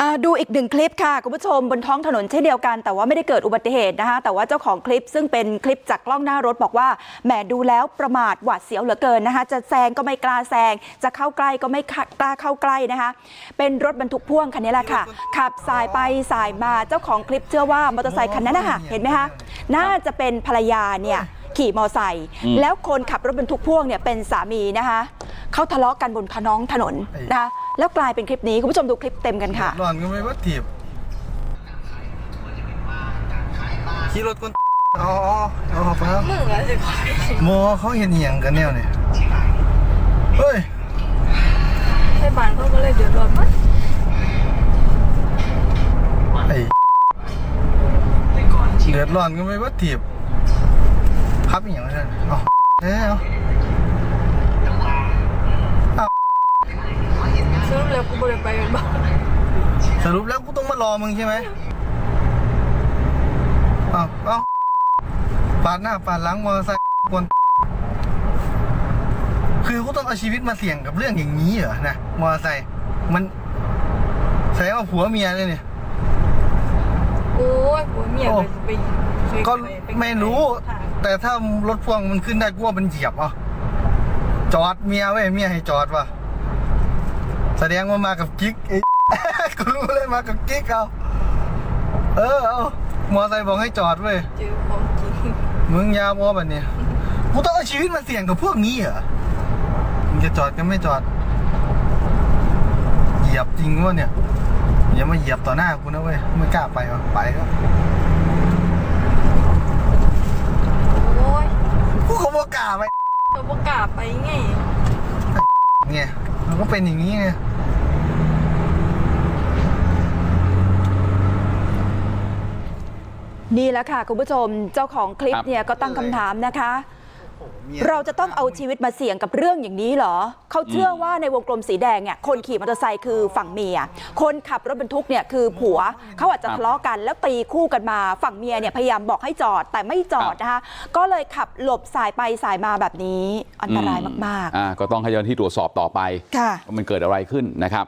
อ่าดูอีกหนึ่งคลิปค่ะคุณผู้ชมบนท้องถนนเช่นเดียวกันแต่ว่าไม่ได้เกิดอุบัติเหตุนะคะแต่ว่าเจ้าของคลิปซึ่งเป็นคลิปจากกล้องหน้ารถบอกว่าแหมดูแล้วประมาทหวาดเสียวเหลือเกินนะคะจะแซงก็ไม่กล้าแซงจะเข้าใกล้ก็ไม่กล้าเข้าใกล้นะคะเป็นรถบรรทุกพ่วงคันนี้แหละค่ะ ขับสายไปสายมาเจ้าของคลิปเชื่อว่ามอเตอร์ไซคันนั้นนะคะเห็นไหมคะน่าจะเป็นภรรยาเนี่ยขี่มอไซค์แล้วคนขับรถบรรทุกพ่วงเนี่ยเป็นสามีนะคะเขาทะเลาะกันบนถนนถนนนะคะ แล้วกลายเป็นคลิปนี้คุณผู้ชมดูคลิปเต็มกันค่ะหลอนก็ไม่ว่าถีบขี่รถคนอ๋ออ๋อไปแล้วมึงอะสิควายโมเขาเห็นเหียงกันแนวเนี่ยเฮ้ยให้บ้านเขาก็เลยเดือดร้อนมั้ยไอ้เดือดร้อนก็ไม่ว่าถีบพับอหย่างนั้นเอ๋อเอ้ยเอา ส รุปแล้วกูบ่ได้ไปเป็นบ้าสรุปแล้วกูต้องมารอมึงใช่ไหมอ้าวเอ้าปาดหน้าปาดหลังมอเตอร์ไซค์คนคือกูต้องเอาชีวิตมาเสี่ยงกับเรื่องอย่างนี้เหรอนะมอเตอร์ไซค์มันแสดงว่าผัวเมียเลยเนี่ย โอ้ยผัวเมียก็จะไปช่วยก็ไปปไม่รู้แต่ถ้ารถพ่วงมันขึ้นได้กลัวมันเหยียบอะจอดเมียไว้ยเมียให้จอดว่ะ แสดงว่ามากับกิ๊กไอ้กูรู้เลยมากับกิ๊กเอาเออเอามอไซค์บอกให้จอดเว้ยเจอของจริงมึงอยาบอแบบนี้กูต้องเอาชีวิตมาเสี่ยงกับพวกนี้เหรอมึงจะจอดก็ไม่จอด เหยียบจริงวะเนี่ยอย่ามาเหยียบต่อหน้ากูนะเว้ยไม่กล้าไปวะไปแล้วโอ้ยกูก็บ่กล้าไปเราบ่กล้าไปไงไง มันก็เป็นอย่างนี้ไงนี่แหละค่ะคุณผู้ชมเจ้าของคลิปเนี่ยก็ตั้งคำถามนะคะ เราจะต้องเอาชีวิตมาเสี่ยงกับเรื่องอย่างนี้เหรอเขาเชื่อว่าในวงกลมสีแดงเนี่ยคนขี่มอเตอร์ไซค์คือฝั่งเมีย คนขับรถบรรทุกเนี่ยคือผัวเขาอาจจะทะเลาะกันแล้วตีคู่กันมาฝั่งเมียเนี่ยพยายามบอกให้จอดแต่ไม่จอดนะคะก็เลยขับหลบสายไปสายมาแบบนี้อันตรายมากอ่าก็ต้องให้เจ้าหน้าที่ตรวจสอบต่อไปๆค่ะว่ามันเกิดอะไรขึ้นนะครับ